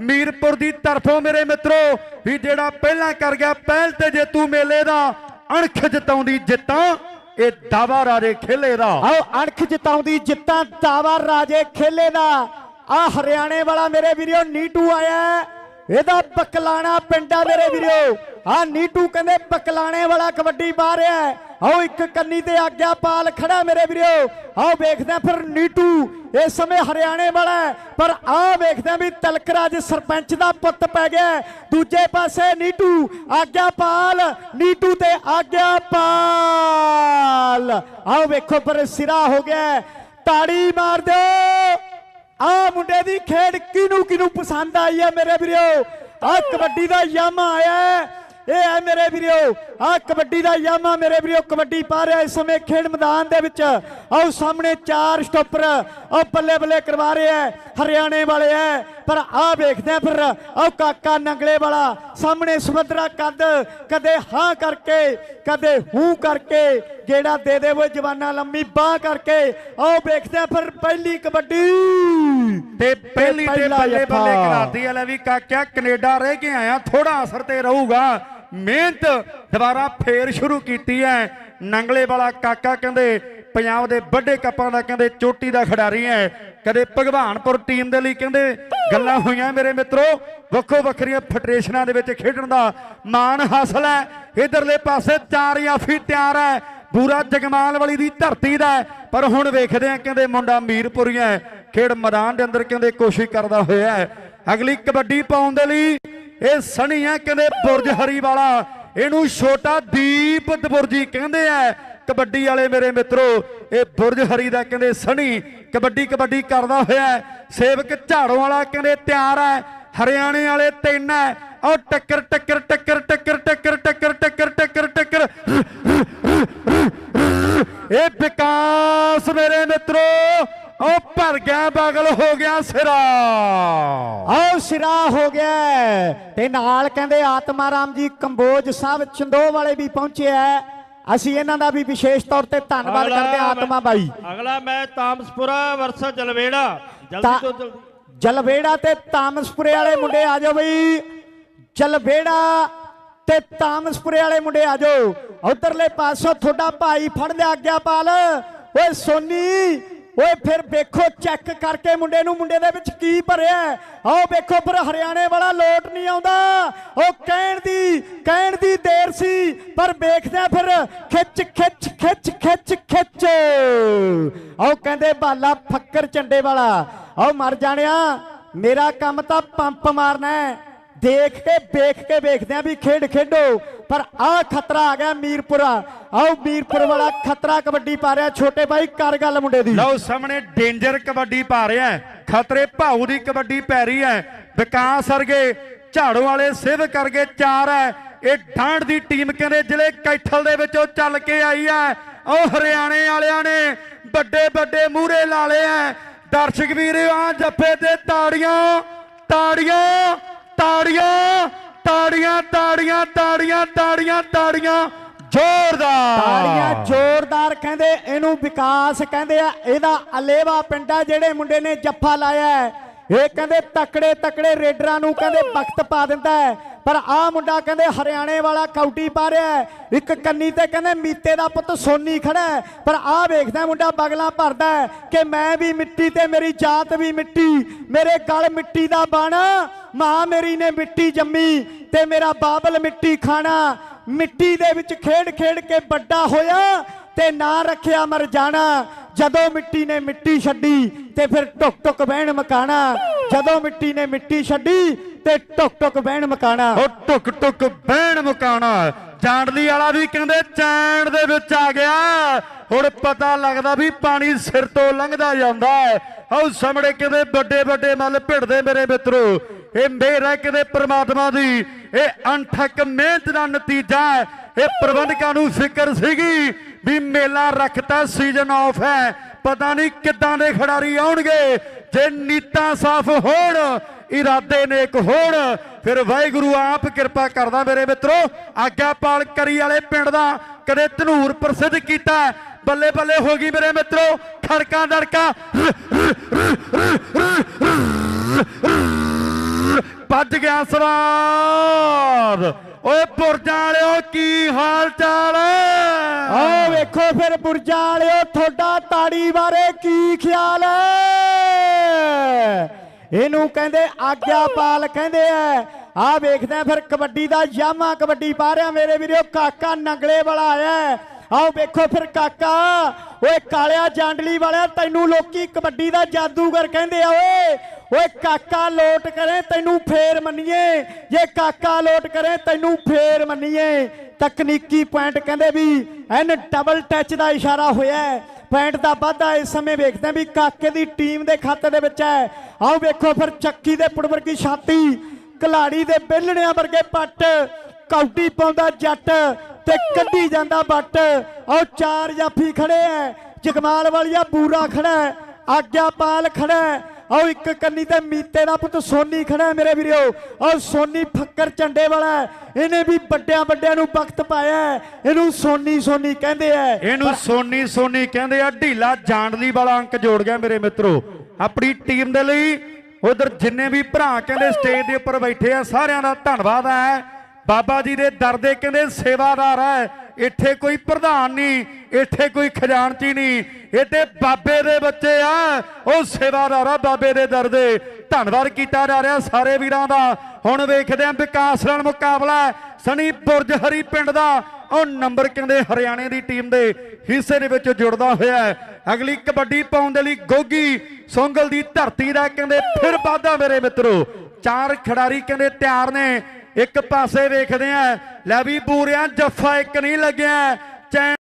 ਮੀਰਪੁਰ ਦੀ ਤਰਫੋਂ ਮੇਰੇ ਮਿੱਤਰੋ, ਵੀ ਜਿਹੜਾ ਪਹਿਲਾਂ ਕਰ ਗਿਆ, ਪਹਿਲ ਤੇ ਜੇਤੂ ਮੇਲੇ ਦਾ ਅਣਖ ਜਤਾਉਂਦੀ ਜਿੱਤਾਂ, ਇਹ ਦਾਵਾ ਰਾਜੇ ਖੇਲੇ ਦਾ। ਆਓ, ਅਣਖ ਜਿਤਾਉਂਦੀ ਜਿੱਤਾਂ, ਦਾਵਾ ਰਾਜੇ ਖੇਲੇ ਦਾ। ਆ ਹਰਿਆਣੇ ਵਾਲਾ ਮੇਰੇ ਵੀਰੋ ਨੀਟੂ ਆਇਆ ਇਹਦਾ ਬਕਲਾਣਾ ਪਿੰਡਾ ਮੇਰੇ ਵੀਰੋ ਆ ਨੀਟੂ ਕਹਿੰਦੇ ਬਕਲਾਣੇ ਵਾਲਾ ਕਬੱਡੀ ਪਾ ਰਿਹਾ ਆਓ, ਇੱਕ ਕੰਨੀ ਤੇ ਆਗਿਆ ਪਾਲ ਖੜਾ ਮੇਰੇ ਵੀਰੋ ਆਓ, ਵੇਖਦੇ ਫਿਰ ਨੀਟੂ ਇਸ ਸਮੇਂ ਹਰਿਆਣੇ ਵਾਲਾ ਪਰ ਆ ਵੇਖਦੇ ਹਾਂ ਵੀ ਤਲਕਰਾਜ ਸਰਪੰਚ ਦਾ ਪੁੱਤ ਪੈ ਗਿਆ ਦੂਜੇ ਪਾਸੇ ਨੀਟੂ, ਆਗਿਆਪਾਲ, ਨੀਟੂ ਤੇ ਆਗਿਆਪਾਲ। ਆਓ ਵੇਖੋ, ਪਰ ਸਿਰਾ ਹੋ ਗਿਆ ਤਾੜੀ ਮਾਰ ਦਿਓ। ਆ ਮੁੰਡੇ ਦੀ ਖੇਡ ਕਿਨੂੰ ਕਿਨੂੰ ਪਸੰਦ ਆਈ ਹੈ ਮੇਰੇ ਵੀਰੋ? ਆ ਕਬੱਡੀ ਦਾ ਯਾਮਾ ਆਇਆ ਇਹ ਹੈ ਮੇਰੇ ਵੀਰੋ ਆ ਕਬੱਡੀ ਦਾ ਯਾਮਾ ਮੇਰੇ ਵੀਰੋ ਕਬੱਡੀ ਪਾ ਰਿਹਾ ਇਸ ਸਮੇਂ ਖੇਡ ਮੈਦਾਨ ਦੇ ਵਿੱਚ। ਆਓ ਸਾਹਮਣੇ ਚਾਰ ਸਟੋਪਰ ਆ ਬੱਲੇ ਬੱਲੇ ਕਰਵਾ ਰਿਹਾ ਹੈ, ਹਰਿਆਣੇ ਵਾਲੇ ਹੈ ਪਰ ਆ ਵੇਖਦੇ ਆ ਫਿਰ ਆਓ ਕਾਕਾ ਨੰਗਲੇ ਵਾਲਾ ਸਾਹਮਣੇ ਸੁਭਦਰਾ ਕੱਦ ਕਦੇ ਹਾਂ ਕਰਕੇ ਕਦੇ ਹੂੰ ਕਰਕੇ ਗੇੜਾ ਦੇ ਦੇ ਉਹ ਜਵਾਨਾ ਲੰਮੀ ਬਾਹ ਕਰਕੇ। ਆਓ ਵੇਖਦੇ ਆ ਫਿਰ ਪਹਿਲੀ ਕਬੱਡੀ। ਤੇ ਪਹਿਲੀ ਤੇ ਬੱਲੇ। ਬੱਲੇ ਕਰਾਤੀ ਵਾਲਾ ਵੀ ਕਾਕਿਆ ਕੈਨੇਡਾ ਰਹਿ ਕੇ ਆਇਆ ਥੋੜਾ ਅਸਰ ਤੇ ਰਹੂਗਾ। ਮਿਹਨਤ ਦੁਬਾਰਾ ਫੇਰ ਸ਼ੁਰੂ ਕੀਤੀ ਹੈ ਨੰਗਲੇ ਵਾਲਾ ਕਾਕਾ ਕਹਿੰਦੇ, ਪੰਜਾਬ ਦੇ ਵੱਡੇ ਕੱਪਾਂ ਦਾ ਕਹਿੰਦੇ, ਚੋਟੀ ਦਾ ਖਿਡਾਰੀ ਹੈ ਕਦੇ ਭਗਵਾਨਪੁਰ ਟੀਮ ਦੇ ਲਈ ਕਹਿੰਦੇ, ਗੱਲਾਂ ਹੋਈਆਂ ਮੇਰੇ ਮਿੱਤਰੋ। ਵੱਖੋ ਵੱਖਰੀਆਂ ਫੈਡਰੇਸ਼ਨਾਂ ਦੇ ਵਿੱਚ ਖੇਡਣ ਦਾ ਮਾਣ ਹਾਸਲ ਹੈ ਇਧਰਲੇ ਪਾਸੇ ਚਾਰ ਯਾਫੀ ਤਿਆਰ ਹੈ ਪੂਰਾ ਜਗਮਾਲ ਵਾਲੀ ਦੀ ਧਰਤੀ ਦਾ ਪਰ ਹੁਣ ਵੇਖਦੇ ਆ ਕਹਿੰਦੇ ਮੁੰਡਾ ਮੀਰਪੁਰੀਆ ਹੈ। ਖੇਡ ਮੈਦਾਨ ਦੇ ਅੰਦਰ ਕਹਿੰਦੇ ਕੋਸ਼ਿਸ਼ ਕਰਦਾ ਹੋਇਆ ਹੈ ਅਗਲੀ ਕਬੱਡੀ ਪਾਉਣ ਦੇ ਲਈ ਇਹ ਸਣੀ ਹੈ ਕਹਿੰਦੇ ਬੁਰਜ ਹਰੀ ਵਾਲਾ। ਇਹਨੂੰ ਛੋਟਾ ਦੀਪ ਦਬੁਰਜੀ ਕਹਿੰਦੇ ਆ। ਕਬੱਡੀ ਵਾਲੇ ਮੇਰੇ ਮਿੱਤਰੋ, ਇਹ ਬੁਰਜ ਹਰੀ ਦਾ ਕਹਿੰਦੇ ਸਣੀ ਕਬੱਡੀ ਕਬੱਡੀ ਕਰਦਾ ਹੋਇਆ ਸੇਵਕ ਝਾੜੋ ਵਾਲਾ ਕਹਿੰਦੇ ਤਿਆਰ ਹੈ। ਹਰਿਆਣੇ ਵਾਲੇ ਤਿੰਨ ਹੈ। ਉਹ ਟੱਕਰ ਟੱਕਰ ਟੱਕਰ ਟੱਕਰ ਟੱਕਰ ਟੱਕਰ ਟੱਕਰ ਟੱਕਰ ਟੱਕਰ। ਇਹ ਵਿਕਾਸ ਮੇਰੇ ਮਿੱਤਰੋ। ਉਹ ਭਰ ਗਿਆ ਬਗਲ ਹੋ ਗਿਆ ਸਿਰਾ। ਆਓ ਸਿਰਾ ਹੋ ਗਿਆ। ਤੇ ਨਾਲ ਕਹਿੰਦੇ ਆਤਮਾ ਰਾਮ ਜੀ ਕੰਬੋਜ ਸਾਹਿਬ ਚੰਦੋ ਵਾਲੇ ਵੀ ਪਹੁੰਚੇ ਹੈ। ਅਸੀਂ ਇਹਨਾਂ ਦਾ ਵੀ ਵਿਸ਼ੇਸ਼ ਤੌਰ ਤੇ ਧੰਨਵਾਦ ਕਰਦੇ ਹਾਂ ਆਤਮਾ ਬਾਈ। ਅਗਲਾ ਮੈਚ ਤਾਮਸਪੁਰਾ ਵਰਸਾ ਜਲਵੇੜਾ। ਜਲਦੀ ਤਾਂ ਤੋਂ ਜਲਦੀ। ਜਲਵੇੜਾ ਤੇ ਤਾਮਸਪੁਰੇ ਵਾਲੇ ਮੁੰਡੇ ਆ ਜਾਓ ਬਈ। ਜਲਵੇੜਾ ਤੇ ਤਾਮਸਪੁਰੇ ਵਾਲੇ ਮੁੰਡੇ ਆ ਜਾਓ। ਉਧਰਲੇ ਪਾਸੋਂ ਤੁਹਾਡਾ ਭਾਈ ਫੜ ਲਿਆ ਆਗਿਆਪਾਲ ਓਏ ਸੋਨੀ ਓਏ ਫਿਰ ਵੇਖੋ ਚੈੱਕ ਕਰਕੇ ਮੁੰਡੇ ਨੂੰ, ਮੁੰਡੇ ਦੇ ਵਿੱਚ ਕੀ ਭਰਿਆ ਆਓ ਵੇਖੋ ਫਿਰ ਹਰਿਆਣੇ ਵਾਲਾ ਲੋਟ ਨਹੀਂ ਆਉਂਦਾ। ਉਹ ਕਹਿਣ ਦੀ ਕਹਿਣ ਦੀ ਦੇਰ ਸੀ, ਪਰ ਵੇਖਦੇ ਫਿਰ ਖਿੱਚ ਖਿੱਚ ਖਿੱਚ ਖਿੱਚ ਖਿੱਚ। ਆਓ ਕਹਿੰਦੇ ਬਾਲਾ ਫੱਕਰ ਚੰਡੇ ਵਾਲਾ। ਆਓ ਮਰ ਜਾਣਿਆ, ਮੇਰਾ ਕੰਮ ਤਾਂ ਪੰਪ ਮਾਰਨਾ ਹੈ। ਦੇਖ ਕੇ, ਵੇਖ ਕੇ ਵੇਖਦੇ ਆ ਵੀ ਖੇਡ ਖੇਡੋ, ਪਰ ਆ ਖਤਰਾ ਆ ਗਿਆ ਮੀਰਪੁਰਾ ਆਓ ਮੀਰਪੁਰ ਵਾਲਾ ਖਤਰਾ ਕਬੱਡੀ ਪਾ ਰਿਹਾ, ਛੋਟੇ ਭਾਈ ਕਰ ਗੱਲ ਮੁੰਡੇ ਦੀ। ਲਓ ਸਾਹਮਣੇ ਡੇਂਜਰ ਕਬੱਡੀ ਪਾ ਰਿਹਾ ਖਤਰੇ ਭਾਊ ਦੀ ਕਬੱਡੀ ਪੈ ਰਹੀ ਹੈ। ਵਿਕਾਸ ਵਰਗੇ ਝਾੜੂ ਵਾਲੇ ਸਿਵ ਕਰਗੇ ਚਾਰ ਹੈ। ਇਹ ਢਾਂਡ ਦੀ ਟੀਮ ਕਹਿੰਦੇ ਜ਼ਿਲ੍ਹੇ ਕੈਥਲ ਦੇ ਵਿੱਚੋਂ ਚੱਲ ਕੇ ਆਈ ਹੈ। ਉਹ ਹਰਿਆਣੇ ਵਾਲਿਆਂ ਨੇ ਵੱਡੇ ਵੱਡੇ ਮੂਹਰੇ ਲਾ ਲਏ ਹੈ। ਦਰਸ਼ਕ ਵੀਰ ਆ ਜੱਫੇ ਤੇ ਤਾੜੀਆਂ ਤਾੜੀਆਂ। ਤਾੜੀਆਂ ਤਾੜੀਆਂ ਤਾੜੀਆਂ ਤਾੜੀਆਂ ਤਾੜੀਆਂ ਤਾੜੀਆਂ। ਜ਼ੋਰਦਾਰ। ਤਾੜੀਆਂ ਜ਼ੋਰਦਾਰ ਕਹਿੰਦੇ, ਇਹਨੂੰ ਵਿਕਾਸ ਕਹਿੰਦੇ ਆ। ਇਹਦਾ ਅਲੇਵਾ ਪਿੰਡਾ ਜਿਹੜੇ ਮੁੰਡੇ ਨੇ ਜੱਫਾ ਲਾਇਆ ਇਹ ਕਹਿੰਦੇ ਤਕੜੇ ਤਕੜੇ ਰੇਡਰਾਂ ਨੂੰ ਕਹਿੰਦੇ ਵਕਤ ਪਾ ਦਿੰਦਾ ਹੈ। ਪਰ ਆਹ ਮੁੰਡਾ ਕਹਿੰਦੇ ਹਰਿਆਣੇ ਵਾਲਾ ਕੌਡੀ ਪਾ ਰਿਹਾ ਇੱਕ ਕੰਨੀ ਤੇ ਕਹਿੰਦੇ ਮੀਤੇ ਦਾ ਪੁੱਤ ਸੋਨੀ ਖੜਾ ਪਰ ਆਹ ਵੇਖਦਾ ਮੁੰਡਾ ਬਗਲਾ ਭਰਦਾ ਕਿ ਮੈਂ ਵੀ ਮਿੱਟੀ ਤੇ ਮੇਰੀ ਜਾਤ ਵੀ ਮਿੱਟੀ, ਮੇਰੇ ਗਲ ਮਿੱਟੀ ਦਾ ਬਾਣਾ। ਮਾਂ ਮੇਰੀ ਨੇ ਮਿੱਟੀ ਜੰਮੀ ਤੇ ਮੇਰਾ ਬਾਬਲ ਮਿੱਟੀ ਖਾਣਾ। ਮਿੱਟੀ ਦੇ ਵਿੱਚ ਖੇਡ ਖੇਡ ਕੇ ਵੱਡਾ ਹੋਇਆ ਤੇ ਨਾਂ ਰੱਖਿਆ ਮਰ ਜਾਣਾ। ਜਦੋਂ ਮਿੱਟੀ ਨੇ ਮਿੱਟੀ ਛੱਡੀ ਤੇ ਫਿਰ ਟੁਕ ਟੁਕ ਬਹਿਣ ਮਕਾਣਾ। ਜਦੋਂ ਮਿੱਟੀ ਨੇ ਮਿੱਟੀ ਛੱਡੀ ਤੇ ਟੁਕ ਟੁਕ ਬਹਿਣ ਮਕਾਣਾ। ਉਹ ਟੁਕ ਟੁਕ ਬਹਿਣ ਮੁਕਾਣਾ। ਜਾਣਦੀ ਵਾਲਾ ਵੀ ਕਹਿੰਦੇ ਚੈਣ ਦੇ ਵਿੱਚ ਆ ਗਿਆ। ਹੁਣ ਪਤਾ ਲੱਗਦਾ ਵੀ ਪਾਣੀ ਸਿਰ ਤੋਂ ਲੰਘਦਾ ਜਾਂਦਾ ਹੈ। ਆਓ ਸਾਹਮਣੇ ਕਹਿੰਦੇ ਵੱਡੇ ਵੱਡੇ ਮੱਲ ਭਿੜਦੇ ਮੇਰੇ ਮਿੱਤਰੋ। ਇਹ ਮੇਰਾ ਕਿਤੇ ਪ੍ਰਮਾਤਮਾ ਦੀ। ਇਹ ਅਣਥੱਕ ਮਿਹਨਤ ਦਾ ਨਤੀਜਾ ਹੈ। ਇਹ ਪ੍ਰਬੰਧਕਾਂ ਨੂੰ ਫਿਕਰ ਸੀਗੀ ਵੀ ਮੇਲਾ ਰੱਖਤਾ ਸੀਜ਼ਨ ਆਫ ਹੈ। ਪਤਾ ਨਹੀਂ ਕਿੱਦਾਂ ਦੇ ਖਿਡਾਰੀ ਆਉਣਗੇ। ਜੇ ਨੀਤਾਂ ਸਾਫ਼ ਹੋਣ, ਇਰਾਦੇ ਨੇਕ ਹੋਣ, ਫਿਰ ਵਾਹਿਗੁਰੂ ਆਪ ਕਿਰਪਾ ਕਰਦਾ ਮੇਰੇ ਮਿੱਤਰੋ। ਆਗਿਆਪਾਲ ਕਰੀ ਵਾਲੇ ਪਿੰਡ ਦਾ ਕਦੇ ਧਨੂਰ ਪ੍ਰਸਿੱਧ ਕੀਤਾ ਬੱਲੇ ਬੱਲੇ ਹੋ ਗਈ ਮੇਰੇ ਮਿੱਤਰੋ। ਖੜਕਾਂ ਦੜਕਾਂ। ਵੱਜ ਗਿਆ ਸਵਾਦ ਓਏ ਪੁਰਜਾਂ ਵਾਲਿਓ, ਕੀ ਹਾਲ ਚਾਲ ਆਓ ਵੇਖੋ ਫਿਰ ਬੁਰਜਾ ਵਾਲਿਓ, ਤੁਹਾਡਾ ਤਾੜੀ ਬਾਰੇ ਕੀ ਖਿਆਲ ਹੈ ਇਹਨੂੰ ਕਹਿੰਦੇ ਆਗਿਆਪਾਲ ਕਹਿੰਦੇ ਆ ਆ ਵੇਖਦੇ ਫਿਰ ਕਬੱਡੀ ਦਾ ਯਾਮਾ ਕਬੱਡੀ ਪਾ ਰਿਹਾ ਮੇਰੇ ਵੀਰੋ, ਕਾਕਾ ਨੰਗਲੇ ਵਾਲਾ ਆਇਆ ਆਓ ਵੇਖੋ ਫਿਰ ਕਾਕਾ। ਓਏ ਕਾਲਿਆ ਜਾਂਡਲੀ ਵਾਲਿਆ, ਤੈਨੂੰ ਲੋਕੀ ਕਬੱਡੀ ਦਾ ਜਾਦੂਗਰ ਕਹਿੰਦੇ ਆ, ਓਏ। ਓਏ ਕਾਕਾ ਲੋਟ ਕਰੇ, ਤੈਨੂੰ ਫੇਰ ਮੰਨੀਏ। ਜੇ ਕਾਕਾ ਲੋਟ ਕਰੇ, ਤੈਨੂੰ ਫੇਰ ਮੰਨੀਏ। ਤਕਨੀਕੀ ਪੁਆਇੰਟ ਕਹਿੰਦੇ ਵੀ ਐਨ ਡਬਲ ਟੱਚ ਦਾ ਇਸ਼ਾਰਾ ਹੋਇਆ ਪੁਆਇੰਟ ਦਾ ਵਾਧਾ ਇਸ ਸਮੇਂ ਵੇਖਦੇ ਵੀ ਕਾਕੇ ਦੀ ਟੀਮ ਦੇ ਖਾਤੇ ਦੇ ਵਿੱਚ ਹੈ। ਆਓ ਵੇਖੋ ਫਿਰ ਚੱਕੀ ਦੇ ਪੁੜ ਵਰਗੀ ਛਾਤੀ, ਕਲਾੜੀ ਦੇ ਬੇਲਣਿਆਂ ਵਰਗੇ ਪੱਟ, ਕੌਡੀ ਪਾਉਂਦਾ ਜੱਟ ਤੇ ਕੱਢੀ ਜਾਂਦਾ ਬੱਟ ਆਓ ਚਾਰ ਜਾਫੀ ਖੜੇ ਐ ਜਗਮਾਲ ਵਾਲੀਆ ਬੂਰਾ ਖੜਾ ਆਗਿਆ ਪਾਲ ਖੜਾ ਆਓ ਇੱਕ ਕੰਨੀ ਤੇ ਮੀਤੇ ਦਾ ਪੁੱਤ ਸੋਨੀ ਖੜਾ ਹੈ ਮੇਰੇ ਵੀਰੋ ਆਓ ਸੋਨੀ ਫੱਕਰ ਝੰਡੇ ਵਾਲਾ ਇਹਨੇ ਵੀ ਵੱਡਿਆਂ ਵੱਡਿਆਂ ਨੂੰ ਵਕਤ ਪਾਇਆ ਇਹਨੂੰ ਸੋਨੀ ਸੋਨੀ ਕਹਿੰਦੇ ਐ ਇਹਨੂੰ ਸੋਨੀ ਸੋਨੀ ਕਹਿੰਦੇ ਆ ਢੀਲਾ ਜਾਂਡਲੀ ਵਾਲਾ ਅੰਕ ਜੋੜ ਗਿਆ ਮੇਰੇ ਮਿੱਤਰੋ। ਆਪਣੀ ਟੀਮ ਦੇ ਲਈ ਉਧਰ ਜਿੰਨੇ ਵੀ ਭਰਾ ਕਹਿੰਦੇ ਸਟੇਜ ਦੇ ਉੱਪਰ ਬੈਠੇ ਆ ਸਾਰਿਆਂ ਦਾ ਧੰਨਵਾਦ ਹੈ। ਬਾਬਾ ਜੀ ਦੇ ਦਰ ਦੇ ਕਹਿੰਦੇ ਸੇਵਾਦਾਰ ਹੈ। ਇੱਥੇ ਕੋਈ ਪ੍ਰਧਾਨ ਨਹੀਂ। ਇੱਥੇ ਕੋਈ ਖਜ਼ਾਨਚੀ ਨਹੀਂ। ਇਹ ਤੇ ਬਾਬੇ ਦੇ ਬੱਚੇ ਆ। ਉਹ ਸੇਵਾਦਾਰ ਆ ਬਾਬੇ ਦੇ ਦਰ ਦੇ। ਧੰਨਵਾਦ ਕੀਤਾ ਜਾ ਰਿਹਾ ਸਾਰੇ ਵੀਰਾਂ ਦਾ। ਹੁਣ ਵੇਖਦੇ ਆਂ ਵਿਕਾਸ ਨਾਲ ਮੁਕਾਬਲਾ ਸਣੀ ਬੁਰਜ ਹਰੀ ਪਿੰਡ ਦਾ। ਉਹ ਨੰਬਰ ਕਹਿੰਦੇ ਹਰਿਆਣੇ ਦੀ ਟੀਮ ਦੇ ਹਿੱਸੇ ਦੇ ਵਿੱਚ ਜੁੜਦਾ ਹੋਇਆ ਅਗਲੀ ਕਬੱਡੀ ਪਾਉਣ ਦੇ ਲਈ ਗੋਗੀ ਸੋਂਗਲ ਦੀ ਧਰਤੀ ਦਾ ਕਹਿੰਦੇ ਫਿਰ ਵਾਧਾ ਮੇਰੇ ਮਿੱਤਰੋ। ਚਾਰ ਖਿਡਾਰੀ ਕਹਿੰਦੇ ਤਿਆਰ ਨੇ। ਇੱਕ ਪਾਸੇ ਵੇਖਦੇ ਆ ਲੈ ਵੀ ਪੂਰਿਆਂ ਜੱਫਾ ਇੱਕ ਨਹੀਂ ਲੱਗਿਆ। ਚੈਨ